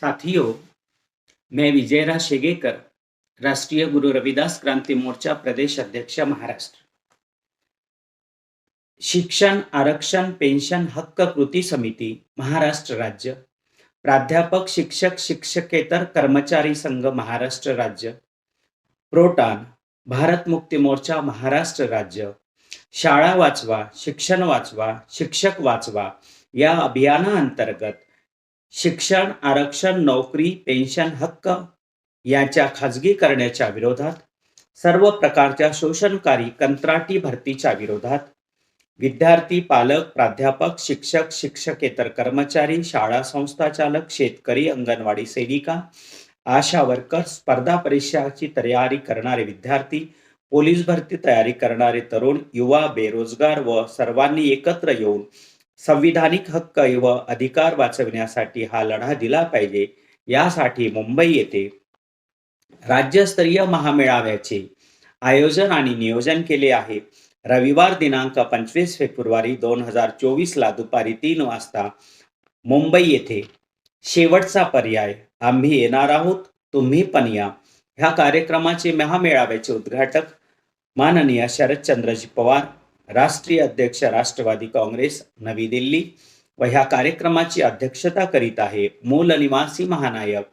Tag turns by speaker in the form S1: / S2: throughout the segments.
S1: साथियों मैं विजयरा शेगेकर राष्ट्रीय गुरु रविदास क्रांति मोर्चा प्रदेश अध्यक्ष महाराष्ट्र। शिक्षण आरक्षण पेन्शन हक्क कृती समिती महाराष्ट्र राज्य। प्राध्यापक शिक्षक शिक्षकेतर कर्मचारी संघ महाराष्ट्र राज्य। प्रोटान भारत मुक्ती मोर्चा महाराष्ट्र राज्य। शाळा वाचवा शिक्षण वाचवा शिक्षक वाचवा या अभियानाअंतर्गत शिक्षण आरक्षण नोकरी पेन्शन हक्क यांच्या खाजगी करण्याच्या विरोधात सर्व प्रकारच्या शोषणकारी कंत्राटी भरतीच्या विरोधात विद्यार्थी पालक प्राध्यापक शिक्षक शिक्षकेतर कर्मचारी शाळा संस्था चालक शेतकरी अंगणवाडी सेविका आशा वर्कर स्पर्धा परीक्षाची तयारी करणारे विद्यार्थी पोलीस भरती तयारी करणारे तरुण युवा बेरोजगार व सर्वांनी एकत्र येऊन संविधानिक हक्क व अधिकार वाचविण्यासाठी हा लढा दिला पाहिजे. यासाठी मुंबई येथे राज्यस्तरीय महामेळाव्याचे आयोजन आणि नियोजन केले आहे. रविवार दिनांक पंचवीस फेब्रुवारी दोन हजार चोवीस ला दुपारी तीन वाजता मुंबई येथे शेवटचा पर्याय. आम्ही येणार आहोत. तुम्ही पण या. ह्या कार्यक्रमाचे महामेळाव्याचे उद्घाटक माननीय शरदचंद्रजी पवार राष्ट्रीय अध्यक्ष राष्ट्रवादी काँग्रेस नवी दिल्ली व ह्या कार्यक्रमाची अध्यक्षता करीत आहे मूल निवासी महानायक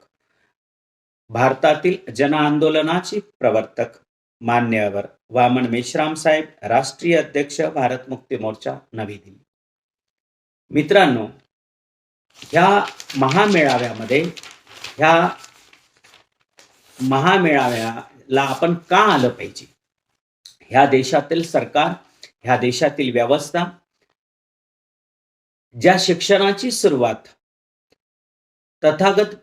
S1: भारतातील जनआंदोलनाचे प्रवर्तक मान्यवर वामन मेश्राम साहेब राष्ट्रीय अध्यक्ष भारत मुक्ती मोर्चा नवी दिल्ली. मित्रांनो ह्या महामेळाव्यामध्ये ह्या महामेळाव्याला आपण का आलं पाहिजे? ह्या देशातील सरकार ह्या देशातील व्यवस्था. ज्या शिक्षणाची सुरुवात तथागत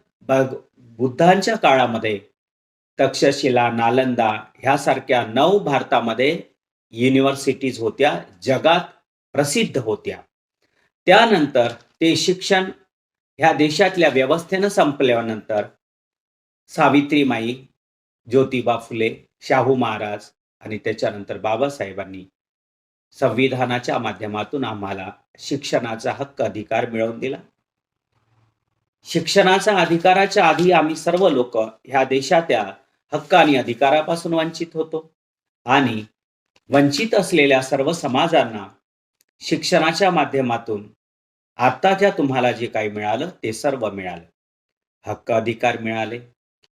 S1: बुद्धांच्या काळामध्ये तक्षशिला नालंदा ह्यासारख्या नऊ भारतामध्ये युनिव्हर्सिटीज होत्या जगात प्रसिद्ध होत्या. त्यानंतर ते शिक्षण ह्या देशातल्या व्यवस्थेनं संपल्यानंतर सावित्रीमाई ज्योतिबा फुले शाहू महाराज आणि त्याच्यानंतर बाबासाहेबांनी संविधानाच्या माध्यमातून आम्हाला शिक्षणाचा हक्क अधिकार मिळवून दिला. शिक्षणाच्या अधिकाराच्या आधी आम्ही सर्व लोक ह्या देशाच्या हक्क आणि अधिकारापासून वंचित होतो. आणि वंचित असलेल्या सर्व समाजांना शिक्षणाच्या माध्यमातून आत्ताच्या तुम्हाला जे काही मिळालं ते सर्व मिळालं. हक्क अधिकार मिळाले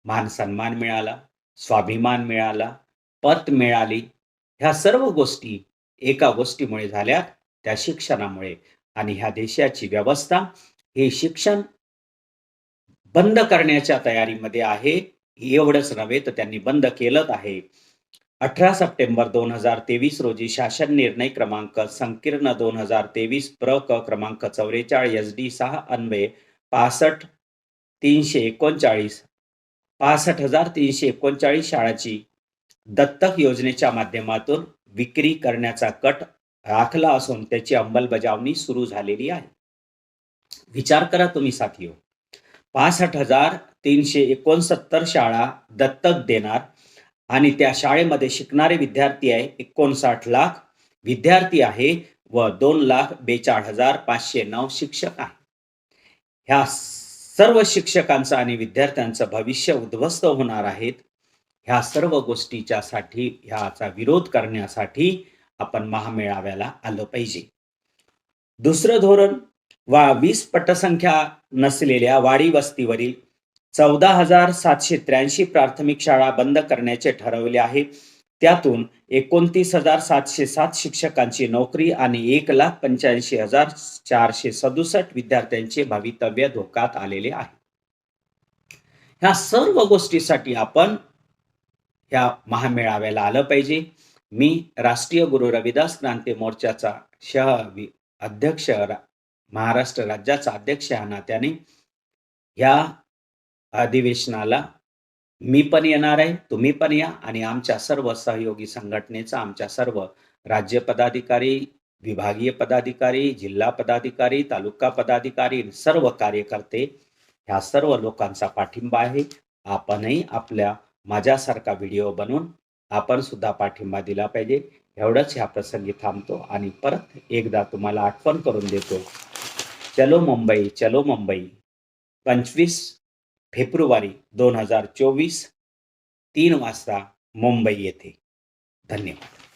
S1: मान सन्मान मिळाला स्वाभिमान मिळाला पत मिळाली ह्या सर्व गोष्टी एका गोष्टीमुळे झाल्या त्या शिक्षणामुळे. आणि ह्या देशाची व्यवस्था हे शिक्षण बंद करण्याच्या तयारीमध्ये आहे एवढंच नव्हे तर त्यांनी बंद केलं आहे. अठरा सप्टेंबर दोन हजार तेवीस रोजी शासन निर्णय क्रमांक संकीर्ण दोन हजार तेवीस प्र क क्रमांक चौवेचाळीस एस डी सहा अन्वे पासष्ट तीनशे एकोणचाळीस पासष्ट हजार तीनशे एकोणचाळीस शाळाची दत्तक योजनेच्या माध्यमातून विक्री करण्याचा कट राखला असून त्याची अंमलबजावणी सुरू झालेली आहे. विचार करा तुम्ही साथियो. पासष्ट हजार तीनशे एकोणसत्तर शाळा दत्तक देणार आणि त्या शाळेमध्ये शिकणारे विद्यार्थी आहे एकोणसाठ लाख विद्यार्थी आहे व दोन लाख बेचाळ हजार पाचशे नऊ शिक्षक आहे. ह्या सर्व शिक्षकांचं आणि विद्यार्थ्यांचं भविष्य उद्ध्वस्त होणार आहेत. ह्या सर्व गोष्टीच्या साठी ह्याचा विरोध करण्यासाठी आपण महामेळाव्याला आलं पाहिजे. दुसरं धोरण वा वीस पटसंख्या नसलेल्या वाडी वस्तीवरील चौदा हजार सातशे त्र्याऐंशी प्राथमिक शाळा बंद करण्याचे ठरवले आहे. त्यातून एकोणतीस हजार सातशे सात शिक्षकांची नोकरी आणि एक लाख पंच्याऐंशी हजार चारशे सदुसष्ट विद्यार्थ्यांचे भवितव्य धोक्यात आलेले आहे. ह्या सर्व गोष्टीसाठी आपण ह्या महामेळाव्याला आलं पाहिजे. मी राष्ट्रीय गुरु रविदास क्रांती मोर्चाचा शह अध्यक्ष रा- महाराष्ट्र राज्याचा अध्यक्ष या नात्याने ह्या अधिवेशनाला मी पण येणार आहे तुम्ही पण या आणि आमच्या सर्व सहयोगी संघटनेचा आमच्या सर्व राज्य पदाधिकारी विभागीय पदाधिकारी जिल्हा पदाधिकारी तालुका पदाधिकारी सर्व कार्यकर्ते ह्या सर्व लोकांचा पाठिंबा आहे. आपणही आपल्या माझ्यासारखा व्हिडिओ बनवून आपण सुद्धा पाठिंबा दिला पाहिजे. एवढंच ह्या प्रसंगी थांबतो आणि परत एकदा तुम्हाला आठवण करून देतो. चलो मुंबई चलो मुंबई. पंचवीस फेब्रुवारी दोन हजार चोवीस तीन वाजता मुंबई येथे. धन्यवाद.